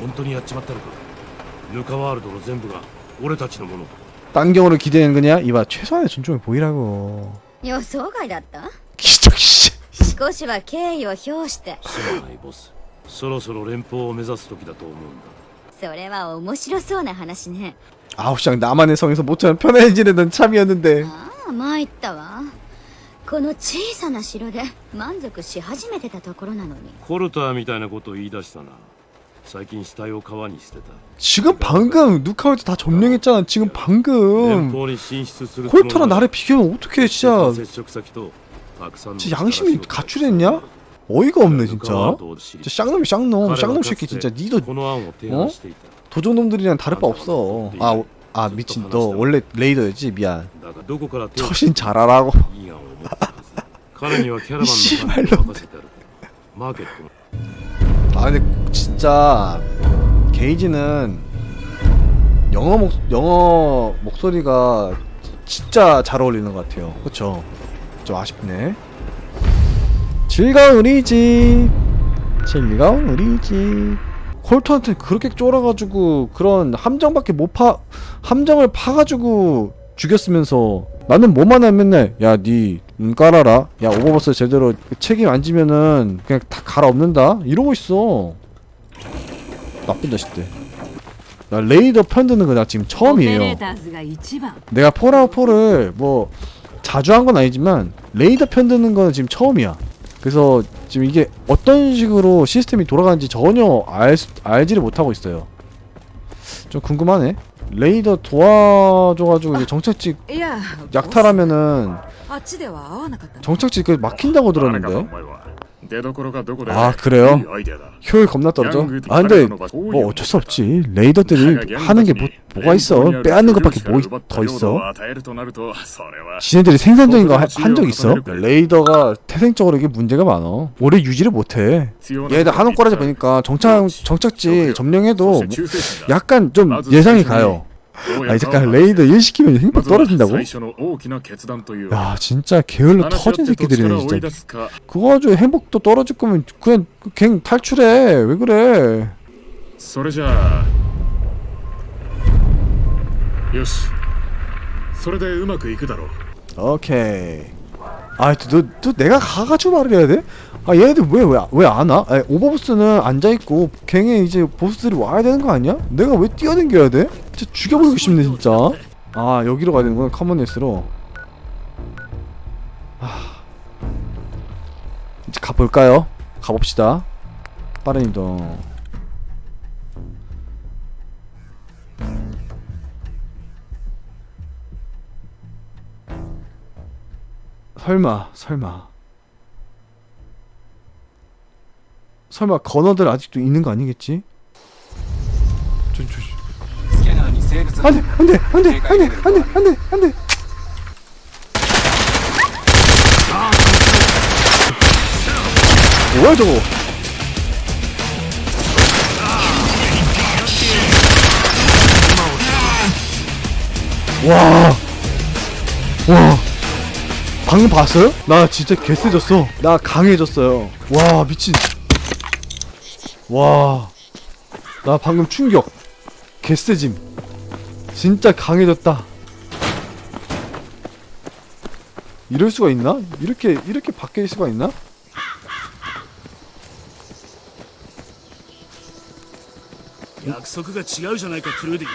本当にやっちまったのかヌカワールドの全部が俺たちのもの 딴 경우를 기대하는 거냐? 이봐 최소한의 존중을 보이라고 予想外だった기적 씨 少しは敬意を表してすまないボスそろそろ連邦を目指す時だと思うんだそれは面白そうな話ね 아홉시장 나만의 성에서 모처럼 편해지려는 참이었는데 ああ参ったわこの小さな城で満足し始めてたところなのにコルターみたいなことを言い出したな 지금 방금 누카우트 다 점령했잖아. 지금 방금 콜터랑 나를 비교하면 어떻게 진짜 진짜 양심이 가출했냐? 어이가 없네 진짜. 진짜 쌍놈이 쌍놈, 쌍놈 새끼 진짜 니도 어? 도전놈들이랑 다를 바 아, 없어. 아, 아 미친 너 원래 레이더였지 미안. 처신 잘하라고. 씨발놈. 아 근데 진짜 게이지는 영어 목 영어 목소리가 진짜 잘 어울리는 것 같아요. 그렇죠? 좀 아쉽네. 즐거운 우리 집, 즐거운 우리 집. 콜트한테 그렇게 쫄아가지고 그런 함정밖에 못 파, 함정을 파가지고 죽였으면서 나는 뭐만 하면 맨날 야니 눈 깔아라 야 오버버스 제대로 책임 안 지면은 그냥 다 갈아엎는다 이러고 있어 나쁜 자식들. 나 레이더 편드는 거 나 지금 처음이에요. 내가 폴아웃4를 뭐 자주 한 건 아니지만 레이더 편드는 건 지금 처음이야. 그래서 지금 이게 어떤 식으로 시스템이 돌아가는지 전혀 알, 알지를 못하고 있어요. 좀 궁금하네. 레이더 도와줘가지고 이제 정착지 약탈하면은 정착지 그 막힌다고 들었는데. 아 그래요? 효율 겁나 떨어져. 아 근데 뭐 어쩔 수 없지. 레이더들이 하는 게 뭐, 뭐가 있어? 빼앗는 것밖에 뭐 더 있어? 지네들이 생산적인 거 한 적 있어? 레이더가 태생적으로 이게 문제가 많아. 오래 유지를 못해. 얘들 한옥 꼬라지 보니까 정착 정착지 점령해도 뭐 약간 좀 예상이 가요. 아니 잠깐 레이더 아, 일 시키면 아, 행복 떨어진다고? 야 진짜 게을러 터진 새끼들이네 진짜 그거 아주 행복도 떨어질 거면 그냥 그 갱 탈출해 왜 그래 소래자 요시 소래대 음악 이끄다로 오케이 아, 또너 또 내가 가가지고 말을 해야 돼? 아 얘네들 왜 왜 왜안 와? 아, 오버보스는 앉아있고 갱에 이제 보스들이 와야 되는 거 아니야? 내가 왜 뛰어댕겨야 돼? 진짜 죽여버리고 싶네, 진짜. 아, 여기로 가야 되는구나, 커먼네스로. 아. 이제 가볼까요? 가봅시다. 빠른 이동. 설마, 설마. 설마 건어들 아직도 있는 거 아니겠지? 세이브스 안돼 안돼 안돼 안돼 안돼 안돼 안돼 뭐야 저거 와, 와, 방금 봤어요? 나 진짜 개쎄졌어. 나 강해졌어요. 와, 미친. 와, 나 방금 충격. 개쎄짐. 진짜 강해졌다. 이럴 수가 있나? 이렇게 이렇게 바뀔 수가 있나? 約束が違うじゃないかトゥルーディ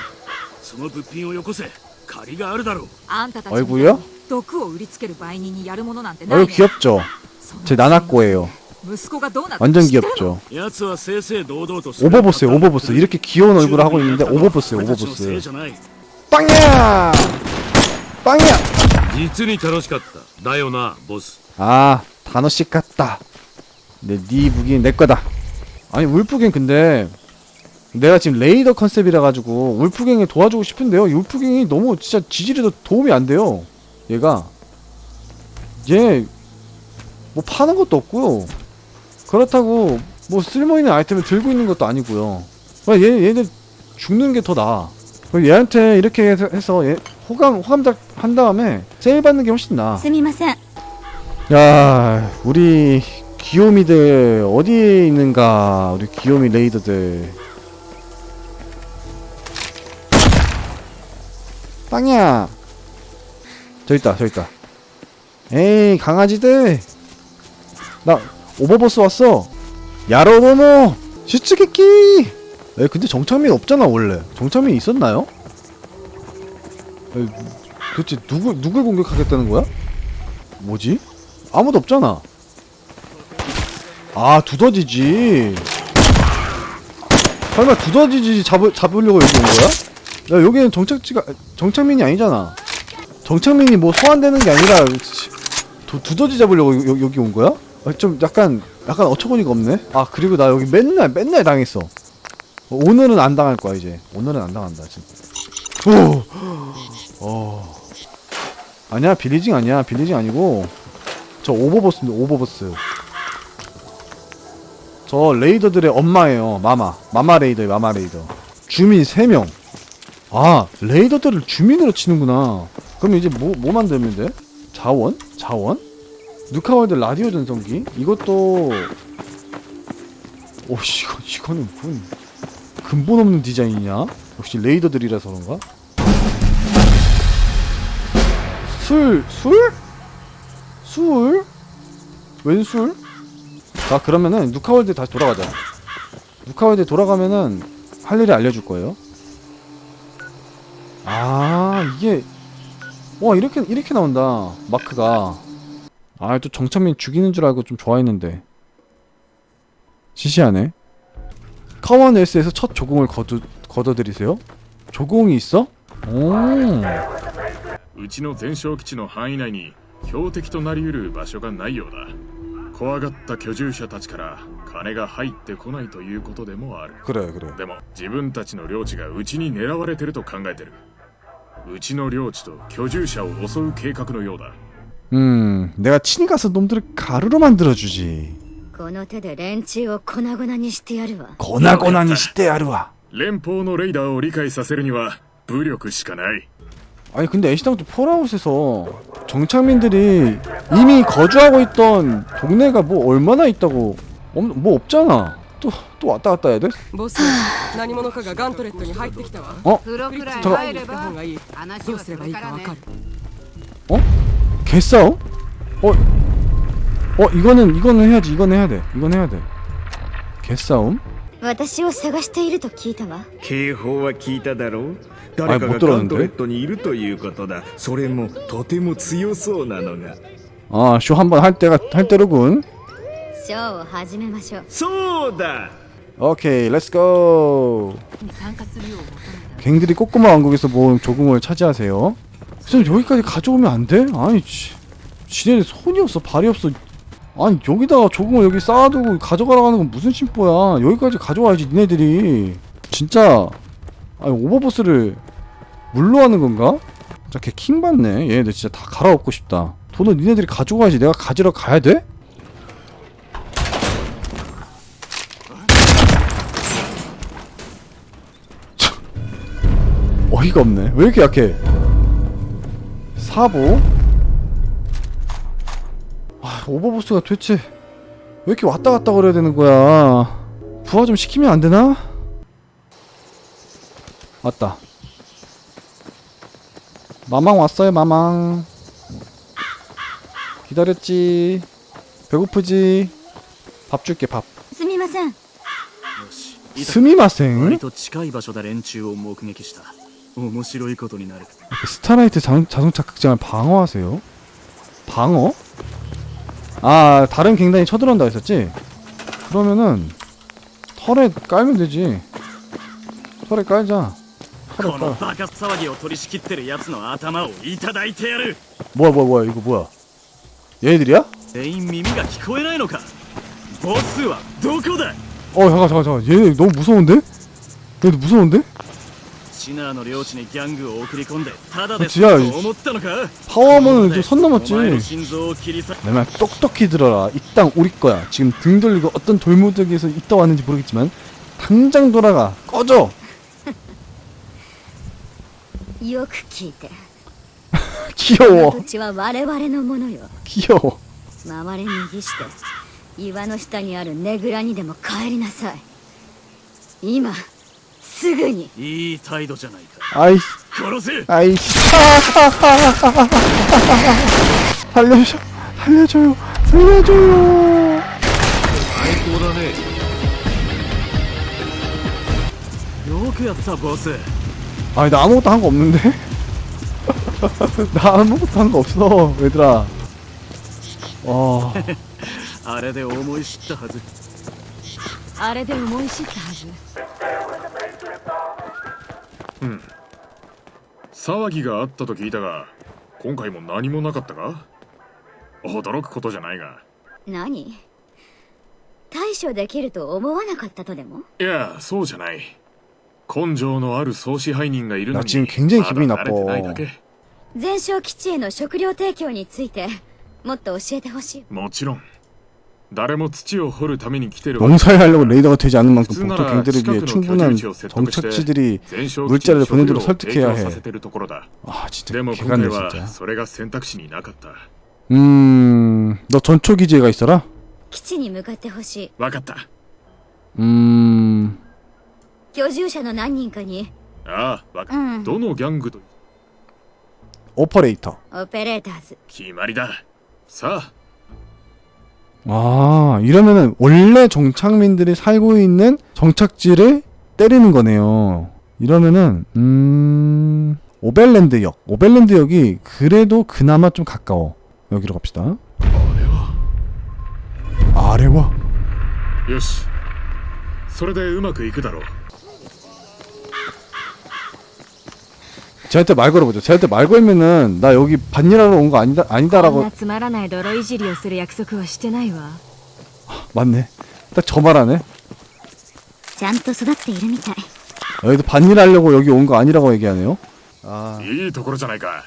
その物品をよこせ借りがあるだろうあんたたち 아이고요 毒を売りつける売人にやるものなんてない 아유 の 귀엽죠. そんな 제 나나꼬예요. 息子がどうなったか 완전 知ってるの 귀엽죠. 奴は正々堂々とする 오버보스요 오버보스. 이렇게 귀여운 얼굴 하고 있는데 오버보스요 俺たちのせい 오버보스. じゃない 빵야! 빵야! 実に楽しかっただよなボス 아 단어씩 같다. 근데 네 무기는 내 거다. 아니 울프갱 근데 내가 지금 레이더 컨셉이라 가지고 울프갱에 도와주고 싶은데요. 이 울프갱이 너무 진짜 지질에도 도움이 안 돼요. 얘가 얘 뭐 파는 것도 없고요. 그렇다고 뭐 쓸모 있는 아이템을 들고 있는 것도 아니고요. 그냥 얘 얘들 죽는 게 더 나아. 얘한테 이렇게 해서, 해서 얘, 호감 호감 한 다음에 세일 받는 게 훨씬 나. 야 우리 귀요미들 어디에 있는가 우리 귀요미 레이더들. 빵이야. 저 있다 저 있다. 에이 강아지들. 나 오버버스 왔어. 야로모모 슈츠키키. 에, 근데 정창민 없잖아 원래. 정창민 있었나요? 에, 도대체 누구 누굴 공격하겠다는 거야? 뭐지? 아무도 없잖아. 아 두더지지. 설마 두더지지 잡을 잡으려고 여기 온 거야? 야 여기는 정착지가 정창민이 아니잖아. 정창민이 뭐 소환되는 게 아니라 두, 두더지 잡으려고 여, 여기 온 거야? 아, 좀 약간 약간 어처구니가 없네. 아 그리고 나 여기 맨날 맨날 당했어. 어, 오늘은 안 당할 거야 이제. 오늘은 안 당한다 진짜. 오. 어. 아니야 빌리징 아니야 빌리징 아니고 저 오버버스인데 오버버스. 저 레이더들의 엄마예요 마마 마마 레이더 마마 레이더. 주민 3명. 아 레이더들을 주민으로 치는구나. 그럼 이제 뭐 뭐 만들면 돼? 자원? 자원? 누카월드 라디오 전송기? 이것도 오씨 이거 이거는 무슨 근본 없는 디자인이냐? 역시 레이더들이라서 그런가? 술 술? 술? 웬 술? 자 그러면은 누카월드 다시 돌아가자. 누카월드 돌아가면은 할 일을 알려줄 거예요. 아 이게 와 이렇게 이렇게 나온다 마크가 아 또 정창민 죽이는 줄 알고 좀 좋아했는데 시시하네 커먼웰스에서 첫 조공을 거두, 거둬들이세요? 조공이 있어? 오 うちの全焼基地の範囲内に標的となりうる場所がないようだ怖がった居住者たちから金が入ってこないということでもある 그래 그래 でも自分たちの領地がうちに狙われてると考えてるうちの領地と居住者を襲う計画のようだ 음 내가 친히 가서 놈들을 가루로 만들어주지 この手で連中を粉々にしてやるわ 고나고나니 시대 야루와 連邦のレイダーを理解させるには武力しかない 아니 근데 애시당초 폴아웃에서 정착민들이 이미 거주하고 있던 동네가 뭐 얼마나 있다고 없, 뭐 없잖아 또 또 왔다 갔다 해야 돼? ボス何者かがガントレットに入ってきたわ 어? フロくらい잠깐 入れば方がいいどうすればいいかわかる 개싸움? 어? 어 이거는 이거는 해야지 이거는 해야 돼 이건 해야 돼 개싸움? 私を探していると聞いたわ警報は聞いただろうあ誰かが持っとらんでガントレットにいるということだそれもとても強そうなのが 아 쇼 한 번 할 때가 할 때로군 ショーを始めましょうそうだ 오케이 렛츠고 に参加するよう求めた 갱들이 꼬꼬마 왕국에서 모은 조공을 차지하세요 쌤 여기까지 가져오면 안 돼? 아니 지, 지네들 손이 없어 발이 없어 아니 여기다가 조공을 여기 쌓아두고 가져가라고 하는 건 무슨 심보야 여기까지 가져와야지 니네들이 진짜 아니 오버보스를 물로 하는 건가? 진짜 걔 킹받네 얘네들 진짜 다 갈아엎고 싶다 돈은 니네들이 가져가야지 내가 가지러 가야 돼? 어이가 없네. 왜 이렇게 약해? 사보? 아, 오버보스가 도대체 왜 이렇게 왔다 갔다 그래야 되는 거야? 부하 좀 시키면 안 되나? 왔다. 마망 왔어요, 마망. 기다렸지. 배고프지. 밥 줄게, 밥. すみませんよしいた 스미마생. 割と近い場所で連中を目撃した面白いことになる 스타라이트 자동, 자동차 극장을 방어하세요? 방어? 아 다른 갱단이 쳐들어온다 했었지? 그러면은 털에 깔면 되지. 털에 깔자. 털에 깔. 뭐야 뭐야 뭐야 이거 뭐야? 얘네들이야? 어 잠깐 잠깐 잠깐. 얘네 너무 무서운데? 얘네 무서운데? シナーの領地にギャングを送り込んでただでじゃあ済むと思ったのか 파워하면은 좀 선 お前の 넘었지 心臓を切り裂 내 말 똑똑히 들어라 이 땅 우리 거야 지금 등 돌리고 어떤 돌무더기에서 있다 왔는지 모르겠지만 당장 돌아가 꺼져 よく聞いてこ 귀여워 の土地は我々のものよ 귀여워 回れ右して岩の下にあるねぐらにでも帰りなさい今 すぐにいい態度じゃないか 아이 殺せ 아이씨. 살려줘. 살려줘요. 살려줘요. 最高だねよくやったボス 아니 나 아무것도 한 거 없는데? 나 아무것도 한 거 없어 얘들아 와 あれで思い知ったはずあれで思い知ったはず 騒ぎがあったと聞いたが今回も何もなかったか驚くことじゃないが何対処できると思わなかったとでもいやそうじゃない根性のある総支配人がいるのに 나지금굉장히기분이 まだ慣れてない 나빠 だけ全焼基地への食料提供についてもっと教えてほしいもちろん 誰も土を掘るために来てる 농사를 하려고 레이더가 되지 않는 만큼普通な 보통 ら 갱들을 近く 위해 の居 충분한 住地を説得して 정착지들이 全焼基地 물자를 に 보내도록 食料を提 설득해야 供さ 해 せてるところだ 아 진짜 でも今 개간네 回は 진짜 それが選択肢になかった 음너 전초기지에가 있어라? 基地に向かってほしいわかった 음... 居住者の何人かにああわかうんどのギャングと 오퍼레이터 オペレーターズ決まりださあ 아 이러면은 원래 정착민들이 살고 있는 정착지를 때리는 거네요 이러면은 음... 오벨랜드역 오벨랜드역이 그래도 그나마 좀 가까워 여기로 갑시다 あれは 아래와 よしそれでうまくいくだろう 쟤한테 말 걸어보죠 쟤한테 말 걸면은 나 여기 반일하러 온 거 아니다 こん 아니다라고 なつまらない泥いじりをする約束はしてないわ 맞네 딱 저 말하네 ちゃんと育っているみたい 여기도 반일하려고 여기 온 거 아니라고 얘기하네요 아 いいところじゃないか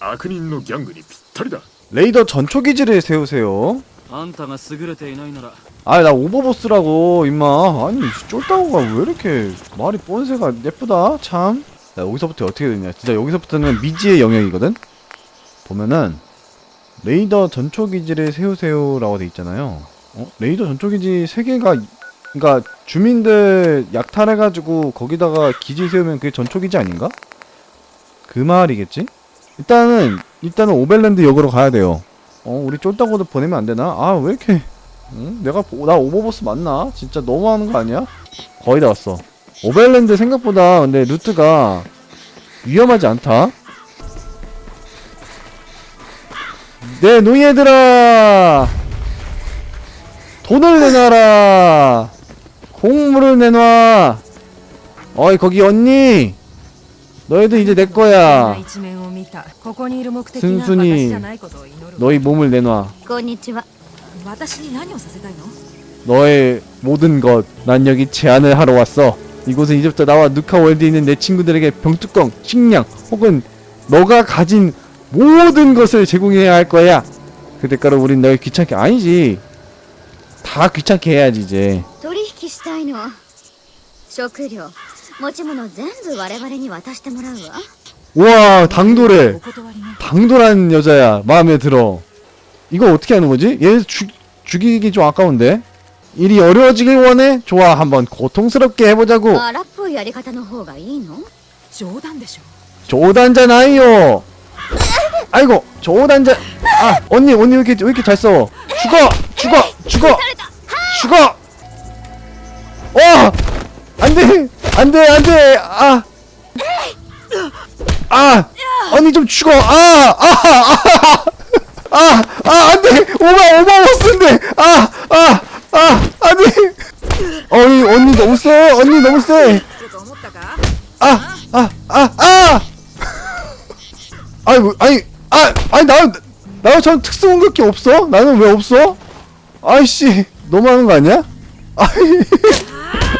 悪人のギャングにぴったりだ 레이더 전초기지를 세우세요 あんたが優れていないなら 아 나 오버보스라고 임마 아니 쫄따구가 왜 이렇게 말이 뻔세가 예쁘다 참 자, 여기서부터 어떻게 되냐 진짜 여기서부터는 미지의 영역이거든 보면은 레이더 전초기지를 세우세요 라고 돼 있잖아요 어? 레이더 전초기지 3개가 그니까 주민들 약탈해가지고 거기다가 기지 세우면 그게 전초기지 아닌가? 그 말이겠지? 일단은 일단은 오벨랜드 역으로 가야 돼요 어 우리 쫄따구도 보내면 안 되나? 아 왜 이렇게 응? 내가 보- 나 오버보스 맞나? 진짜 너무하는 거 아니야? 거의 다 왔어. 오벨랜드 생각보다 근데 루트가 위험하지 않다. 네, 내 노예들아 돈을 내놔라! 공물을 내놔! 어이 거기 언니! 너희들 이제 내 거야. 순순히 너희 몸을 내놔. 너의 모든 것 난 여기 제안을 하러 왔어. 이곳은 이제부터 나와 누카 월드에 있는 내 친구들에게 병뚜껑, 식량, 혹은 너가 가진 모든 것을 제공해야 할 거야. 그 대가로 우린 널 귀찮게 아니지. 다 귀찮게 해야지 이제. 取引したいの食料持ち物全部我々に渡してもらうわ 우와 당돌해. お断りね 당돌한 여자야. 마음에 들어. 이거 어떻게 하는 거지? 얘 죽, 죽이기 좀 아까운데. 일이 어려워지길 원해? 좋아, 한번 고통스럽게 해보자고. 荒っぽいやり方の方がいいの冗談でしょ 조단잖아요. 아이고 조단자. 아 언니 언니 왜 이렇게 왜 이렇게 잘 싸워? 죽어 죽어 죽어 죽어. 어 안돼 안돼 안돼 아. 아 언니 좀 죽어 아아아아 아, 아, 안돼 오바 오바버스인데 아아 아 아니. 어이 언니 너무 세 언니 너무 세아아 아 아아 아니 뭐 아니 아 아니 나 나랑 전 특수 공격기 없어? 나는 왜 없어? 아이씨 너무 하는 거 아니야? 아이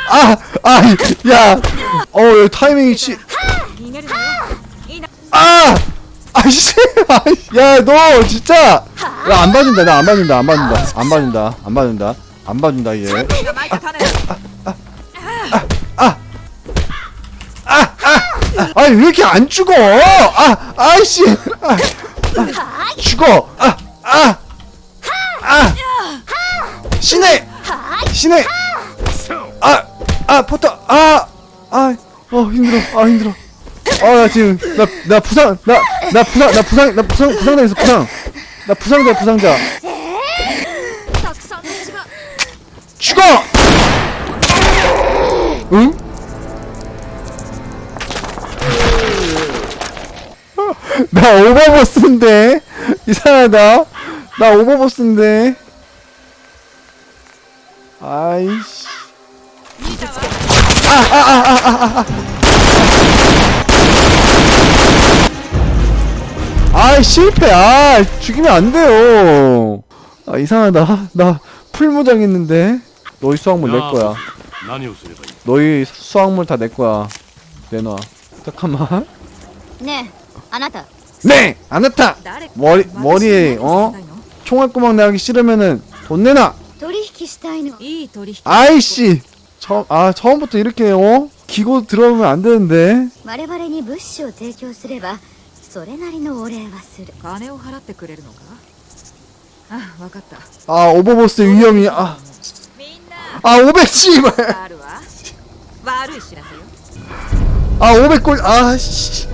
아 아, 야어 타이밍이 치. 아! 아이씨! 야, 너 진짜! 야, 안 봐준다, 나 안 봐준다, 안 봐준다, 안 봐준다, 안 봐준다. 안 봐준다 이제. 아왜 아, 아, 아, 이렇게 안 죽어? 아 아이씨. 아, 아, 죽어. 아 아. 아. 신해. 신해. 아. 아 포터. 아. 아. 어 힘들어. 아 힘들어. 아나 지금 나 나 부상 나 나 부상 나 부상 나 부상 부상당했어 부상. 나 부상자 부상자. 죽어! 응? 나 오버보스인데? 이상하다. 나 오버보스인데? 아이씨. 아이 실패 아 죽이면 안 돼요 아 이상하다 나 풀무장 했는데 너희 수확물 내 거야 何をすればいい 너희 수확물 다 내 거야 내놔 잠깐만 ねえあなた 네 안나타 誰 머리 私に 머리에 何を 어 させたいの 총알구멍 내기 싫으면은 돈 내놔 取引したいのいい取引 아이씨 처음 아 처음부터 이렇게 어 기고 들어오면 안 되는데 我々に物資を提供すればそれなりのお礼はする金を払ってくれるのかあわかった 아 오버보스 위험이 아 みんな 아 500, 씨발. 마루와 마루 세요？아, 500골, 아, 씨.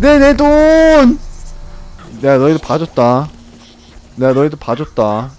내, 내 돈! 내가 너희들 봐줬다. 내가 너희들 봐줬다.